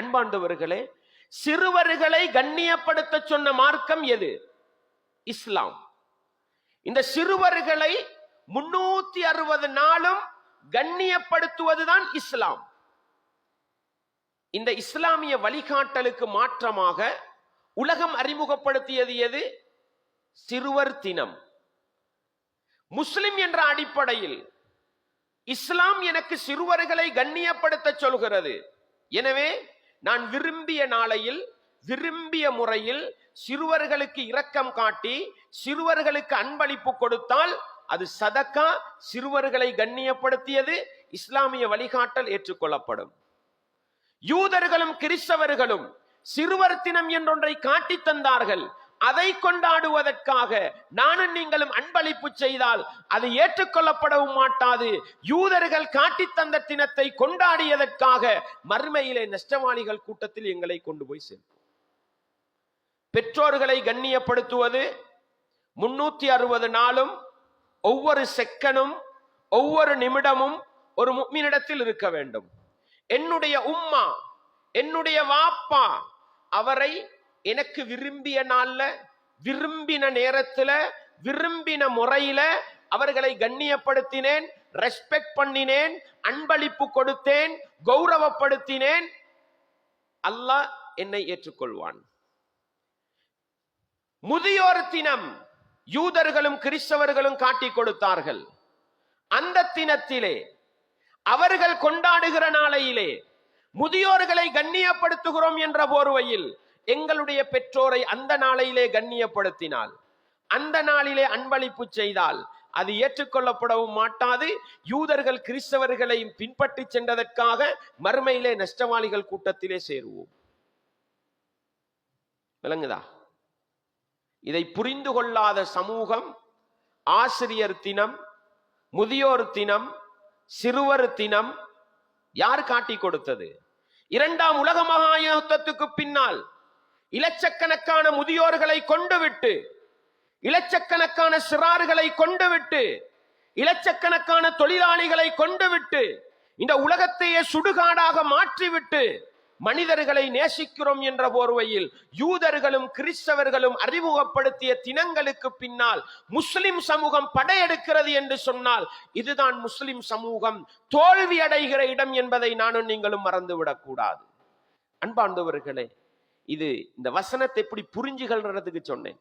அன்பாண்டவர்களே சிறுவர்களை கண்ணியப்படுத்த சொன்ன மார்க்கம் எது? இஸ்லாம். இந்த சிறுவர்களை முன்னூத்தி அறுபது நாளும் கண்ணியப்படுத்துவதுதான் இஸ்லாம். இந்த இஸ்லாமிய வழிகாட்டலுக்கு மாற்றமாக உலகம் அறிமுகப்படுத்தியது எது? சிறுவர் தினம். முஸ்லிம் என்ற அடிப்படையில் இஸ்லாம் எனக்கு சிறுவர்களை கண்ணியப்படுத்த சொல்கிறது. எனவே நான் விரும்பிய நாளையில் விரும்பிய முறையில் சிறுவர்களுக்கு இரக்கம் காட்டி சிறுவர்களுக்கு அன்பளிப்பு கொடுத்தால் அது சதக்கா சிறுவர்களை கண்ணியப்படுத்தியது இஸ்லாமிய வழிகாட்டல் ஏற்றுக்கொள்ளப்படும். யூதர்களும் கிறிஸ்தவர்களும் சிறுவர் தினம் என்றொன்றை காட்டி தந்தார்கள். அதை கொண்டாடுவதற்காக நானும் நீங்களும் அன்பளிப்பு செய்தால் அது ஏற்றுக்கொள்ளப்படவும் மாட்டாது. யூதர்கள் காட்டி தந்த தினத்தை கொண்டாடியதற்காக மறுமையிலே நஷ்டவாளிகள் கூட்டத்தில் எங்களை கொண்டு போய் சேர்ப்போம் பெற்றோர்களை கண்ணியப்படுத்துவது முன்னூத்தி அறுபது நாளும் ஒவ்வொரு செக்கனும் ஒவ்வொரு நிமிடமும் ஒரு முக்மினிடத்தில் இருக்க வேண்டும். என்னுடைய உம்மா என்னுடைய வாப்பா அவரை எனக்கு விரும்பிய நாள்ல விரும்பின நேரத்துல விரும்பின முறையில அவர்களை கண்ணியப்படுத்தினேன் ரெஸ்பெக்ட் பண்ணினேன் அன்பளிப்பு கொடுத்தேன் கௌரவப்படுத்தினேன். அல்லாஹ் என்னை ஏற்றுக்கொள்வான். முதியோர் தினம் யூதர்களும் கிறிஸ்தவர்களும் காட்டிக் கொடுத்தார்கள். அந்த தினத்திலே அவர்கள் கொண்டாடுகிற நாளையிலே முதியோர்களை கண்ணியப்படுத்துகிறோம் என்ற போர்வையில் எங்களுடைய பெற்றோரை அந்த நாளையிலே கண்ணியப்படுத்தினால் அந்த நாளிலே அன்பளிப்பு செய்தால் அது ஏற்றுக்கொள்ளப்படவும் மாட்டாது. யூதர்கள் கிறிஸ்தவர்களை பின்பற்றி சென்றதற்காக மறுமையிலே நஷ்டவாளிகள் கூட்டத்திலே சேருவோம். விளங்குதா? இதை புரிந்து கொள்ளாத சமூகம் ஆசிரியர் தினம் முதியோர் தினம் சிறுவர் தினம் யார் காட்டி கொடுத்தது? இரண்டாம் உலக மகா யுத்தத்துக்கு பின்னால் இலட்சக்கணக்கான முதியோர்களை கொண்டு விட்டு இலட்சக்கணக்கான சிறார்களை கொண்டு விட்டு இலட்சக்கணக்கான தொழிலாளிகளை கொண்டு விட்டு இந்த உலகத்தையே சுடுகாடாக மாற்றிவிட்டு மனிதர்களை நேசிக்கிறோம் என்ற போர்வையில் யூதர்களும் கிறிஸ்தவர்களும் அறிமுகப்படுத்திய தினங்களுக்கு பின்னால் முஸ்லிம் சமூகம் படையெடுக்கிறது என்று சொன்னால் இதுதான் முஸ்லிம் சமூகம் தோல்வி அடைகிற இடம் என்பதை நானும் நீங்களும் மறந்துவிடக் கூடாது அன்பாண்டவர்களே இது இந்த வசனத்தை எப்படி புரிஞ்சுகள்ன்றதுக்கு சொன்னேன்.